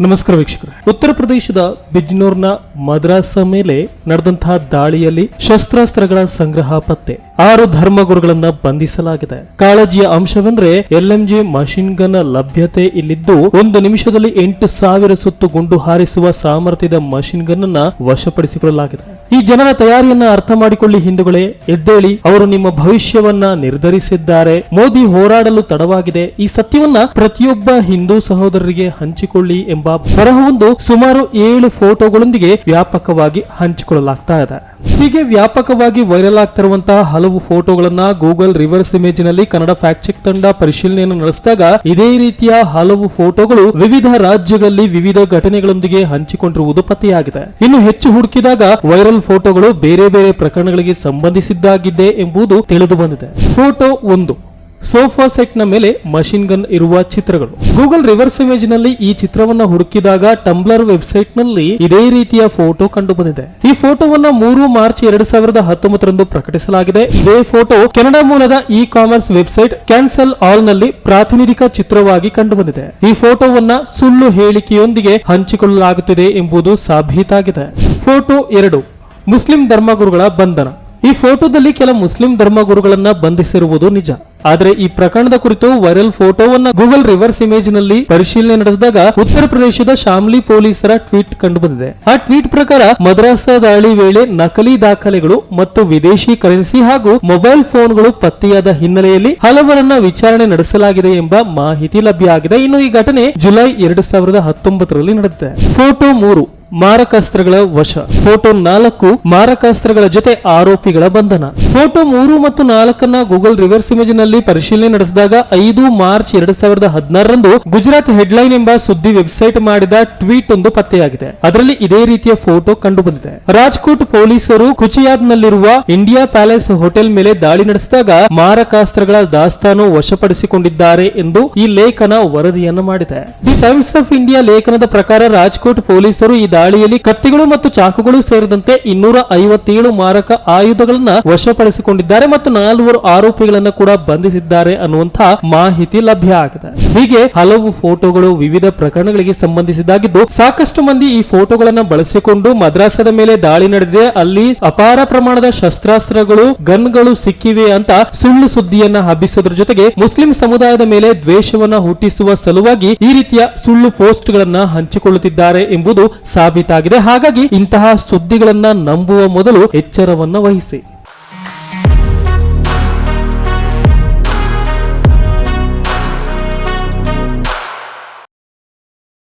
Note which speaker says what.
Speaker 1: ನಮಸ್ಕಾರ ವೀಕ್ಷಕರೇ. ಉತ್ತರ ಪ್ರದೇಶದ ಬಿಜ್ನೋರ್ನ ಮದ್ರಾಸ ಮೇಲೆ ನಡೆದಂತಹ ದಾಳಿಯಲ್ಲಿ ಶಸ್ತ್ರಾಸ್ತ್ರಗಳ ಸಂಗ್ರಹ ಪತ್ತೆ. ಆರು ಧರ್ಮಗುರುಗಳನ್ನ ಬಂಧಿಸಲಾಗಿದೆ. ಕಾಳಜಿಯ ಅಂಶವೆಂದ್ರೆ ಎಲ್ಎಂಜಿ ಮಷಿನ್ ಗನ್ ಲಭ್ಯತೆ ಇಲ್ಲಿದ್ದು ಒಂದು ನಿಮಿಷದಲ್ಲಿ ಎಂಟು ಸಾವಿರ ಸುತ್ತು ಗುಂಡು ಹಾರಿಸುವ ಸಾಮರ್ಥ್ಯದ ಮಷಿನ್ ಗನ್ ಅನ್ನ ವಶಪಡಿಸಿಕೊಳ್ಳಲಾಗಿದೆ. ಈ ಜನರ ತಯಾರಿಯನ್ನ ಅರ್ಥ ಮಾಡಿಕೊಳ್ಳಿ ಹಿಂದೂಗಳೇ, ಎದ್ದೇಳಿ, ಅವರು ನಿಮ್ಮ ಭವಿಷ್ಯವನ್ನ ನಿರ್ಧರಿಸಿದ್ದಾರೆ. ಮೋದಿ ಹೋರಾಡಲು ತಡವಾಗಿದೆ. ಈ ಸತ್ಯವನ್ನ ಪ್ರತಿಯೊಬ್ಬ ಹಿಂದೂ ಸಹೋದರರಿಗೆ ಹಂಚಿಕೊಳ್ಳಿ ಎಂಬ ಬರಹವೊಂದು ಸುಮಾರು ಏಳು ಫೋಟೋಗಳೊಂದಿಗೆ ವ್ಯಾಪಕವಾಗಿ ಹಂಚಿಕೊಳ್ಳಲಾಗ್ತಾ ಇದೆ. ಹೀಗೆ ವ್ಯಾಪಕವಾಗಿ ವೈರಲ್ ಆಗ್ತಿರುವಂತಹ ಹಲವು ಫೋಟೋಗಳನ್ನ ಗೂಗಲ್ ರಿವರ್ಸ್ ಇಮೇಜ್ನಲ್ಲಿ ಕನ್ನಡ ಫ್ಯಾಕ್ಟ್ ಚೆಕ್ ತಂಡ ಪರಿಶೀಲನೆಯನ್ನು ನಡೆಸಿದಾಗ ಇದೇ ರೀತಿಯ ಹಲವು ಫೋಟೋಗಳು ವಿವಿಧ ರಾಜ್ಯಗಳಲ್ಲಿ ವಿವಿಧ ಘಟನೆಗಳೊಂದಿಗೆ ಹಂಚಿಕೊಂಡಿರುವುದು ಪತ್ತೆಯಾಗಿದೆ. ಇನ್ನು ಹೆಚ್ಚು ಹುಡುಕಿದಾಗ ವೈರಲ್ ಫೋಟೋಗಳು ಬೇರೆ ಬೇರೆ ಪ್ರಕರಣಗಳಿಗೆ ಸಂಬಂಧಿಸಿದ್ದಾಗಿದೆ ಎಂಬುದು ತಿಳಿದು ಬಂದಿದೆ. ಫೋಟೋ ಒಂದು. ಸೋಫಾ ಸೆಟ್ನ ಮೇಲೆ ಮಷಿನ್ ಗನ್ ಇರುವ ಚಿತ್ರಗಳು. ಗೂಗಲ್ ರಿವರ್ಸ್ ಇಮೇಜ್ನಲ್ಲಿ ಈ ಚಿತ್ರವನ್ನ ಹುಡುಕಿದಾಗ ಟಂಬ್ಲರ್ ವೆಬ್ಸೈಟ್ನಲ್ಲಿ ಇದೇ ರೀತಿಯ ಫೋಟೋ ಕಂಡು ಬಂದಿದೆ ಈ ಫೋಟೋವನ್ನ ಮೂರು ಮಾರ್ಚ್ ಎರಡ್ ಸಾವಿರದ ಹತ್ತೊಂಬತ್ತರಂದು ಪ್ರಕಟಿಸಲಾಗಿದೆ. ಇದೇ ಫೋಟೋ ಕೆನಡಾ ಮೂಲದ ಇ ಕಾಮರ್ಸ್ ವೆಬ್ಸೈಟ್ ಕ್ಯಾನ್ಸಲ್ ಆಲ್ನಲ್ಲಿ ಪ್ರಾತಿನಿಧಿಕ ಚಿತ್ರವಾಗಿ ಕಂಡು ಬಂದಿದೆ ಈ ಫೋಟೋವನ್ನ ಸುಳ್ಳು ಹೇಳಿಕೆಯೊಂದಿಗೆ ಹಂಚಿಕೊಳ್ಳಲಾಗುತ್ತಿದೆ ಎಂಬುದು ಸಾಬೀತಾಗಿದೆ. ಫೋಟೋ ಎರಡು, ಮುಸ್ಲಿಂ ಧರ್ಮಗುರುಗಳ ಬಂಧನ. ಈ ಫೋಟೋದಲ್ಲಿ ಕೆಲ ಮುಸ್ಲಿಂ ಧರ್ಮಗುರುಗಳನ್ನ ಬಂಧಿಸಿರುವುದು ನಿಜ. ಆದರೆ ಈ ಪ್ರಕರಣದ ಕುರಿತು ವೈರಲ್ ಫೋಟೋವನ್ನ ಗೂಗಲ್ ರಿವರ್ಸ್ ಇಮೇಜ್ನಲ್ಲಿ ಪರಿಶೀಲನೆ ನಡೆಸಿದಾಗ ಉತ್ತರ ಪ್ರದೇಶದ ಶಾಮ್ಲಿ ಪೊಲೀಸರ ಟ್ವೀಟ್ ಕಂಡುಬಂದಿದೆ. ಆ ಟ್ವೀಟ್ ಪ್ರಕಾರ ಮದ್ರಾಸ ದಾಳಿ ವೇಳೆ ನಕಲಿ ದಾಖಲೆಗಳು ಮತ್ತು ವಿದೇಶಿ ಕರೆನ್ಸಿ ಹಾಗೂ ಮೊಬೈಲ್ ಫೋನ್ಗಳು ಪತ್ತೆಯಾದ ಹಿನ್ನೆಲೆಯಲ್ಲಿ ಹಲವರನ್ನ ವಿಚಾರಣೆ ನಡೆಸಲಾಗಿದೆ ಎಂಬ ಮಾಹಿತಿ ಲಭ್ಯ ಆಗಿದೆ. ಇನ್ನು ಈ ಘಟನೆ ಜುಲೈ ಎರಡು ಸಾವಿರದ ಹತ್ತೊಂಬತ್ತರಲ್ಲಿ ನಡೆದಿದೆ. ಫೋಟೋ ಮೂರು. ಮಾರಕಾಸ್ತ್ರಗಳ ವಶ. ಫೋಟೋ ನಾಲ್ಕು ಮಾರಕಾಸ್ತ್ರಗಳ ಜೊತೆ ಆರೋಪಿಗಳ ಬಂಧನ. ಫೋಟೋ ಮೂರು ಮತ್ತು ನಾಲ್ಕನ್ನ ಗೂಗಲ್ ರಿವರ್ಸ್ ಇಮೇಜ್ನಲ್ಲಿ ಪರಿಶೀಲನೆ ನಡೆಸಿದಾಗ ಐದು ಮಾರ್ಚ್ ಎರಡ್ ಸಾವಿರದ ಹದಿನಾರರಂದು ಗುಜರಾತ್ ಹೆಡ್ಲೈನ್ ಎಂಬ ಸುದ್ದಿ ವೆಬ್ಸೈಟ್ ಮಾಡಿದ ಟ್ವೀಟ್ ಒಂದು ಪತ್ತೆಯಾಗಿದೆ. ಅದರಲ್ಲಿ ಇದೇ ರೀತಿಯ ಫೋಟೋ ಕಂಡು ಬಂದಿದೆ ರಾಜ್ಕೋಟ್ ಪೊಲೀಸರು ಕುಚಿಯಾದ್ ನಲ್ಲಿರುವ ಇಂಡಿಯಾ ಪ್ಯಾಲೇಸ್ ಹೋಟೆಲ್ ಮೇಲೆ ದಾಳಿ ನಡೆಸಿದಾಗ ಮಾರಕಾಸ್ತ್ರಗಳ ದಾಸ್ತಾನು ವಶಪಡಿಸಿಕೊಂಡಿದ್ದಾರೆ ಎಂದು ಈ ಲೇಖನ ವರದಿಯನ್ನು ಮಾಡಿದೆ. ದಿ ಟೈಮ್ಸ್ ಆಫ್ ಇಂಡಿಯಾ ಲೇಖನದ ಪ್ರಕಾರ ರಾಜ್ಕೋಟ್ ಪೊಲೀಸರು ಈ ದಾಳಿಯಲ್ಲಿ ಕತ್ತಿಗಳು ಮತ್ತು ಚಾಕುಗಳು ಸೇರಿದಂತೆ ಇನ್ನೂರ ಐವತ್ತೇಳು ಮಾರಕ ಆಯುಧಗಳನ್ನ ವಶಪಡಿಸಿಕೊಂಡಿದ್ದಾರೆ ಮತ್ತು ನಾಲ್ವರು ಆರೋಪಿಗಳನ್ನ ಕೂಡ ಬಂಧಿಸಿದ್ದಾರೆ ಅನ್ನುವಂತಹ ಮಾಹಿತಿ ಲಭ್ಯ ಆಗಿದೆ. ಹೀಗೆ ಹಲವು ಫೋಟೋಗಳು ವಿವಿಧ ಪ್ರಕರಣಗಳಿಗೆ ಸಂಬಂಧಿಸಿದಾಗಿದ್ದು ಸಾಕಷ್ಟು ಮಂದಿ ಈ ಫೋಟೋಗಳನ್ನ ಬಳಸಿಕೊಂಡು ಮದ್ರಾಸದ ಮೇಲೆ ದಾಳಿ ನಡೆದಿದೆ. ಅಲ್ಲಿ ಅಪಾರ ಪ್ರಮಾಣದ ಶಸ್ತ್ರಾಸ್ತ್ರಗಳು, ಗನ್ಗಳು ಸಿಕ್ಕಿವೆ ಅಂತ ಸುಳ್ಳು ಸುದ್ದಿಯನ್ನ ಹಬ್ಬಿಸೋದ್ರ ಜೊತೆಗೆ ಮುಸ್ಲಿಂ ಸಮುದಾಯದ ಮೇಲೆ ದ್ವೇಷವನ್ನ ಹುಟ್ಟಿಸುವ ಸಲುವಾಗಿ ಈ ರೀತಿಯ ಸುಳ್ಳು ಪೋಸ್ಟ್ ಗಳನ್ನ ಹಂಚಿಕೊಳ್ಳುತ್ತಿದ್ದಾರೆ ಎಂಬುದು ಸಾಬೀತಾಗಿದೆ. ಹಾಗಾಗಿ ಇಂತಹ ಸುದ್ದಿಗಳನ್ನ ನಂಬುವ ಮೊದಲು ಎಚ್ಚರವನ್ನ ವಹಿಸಿ.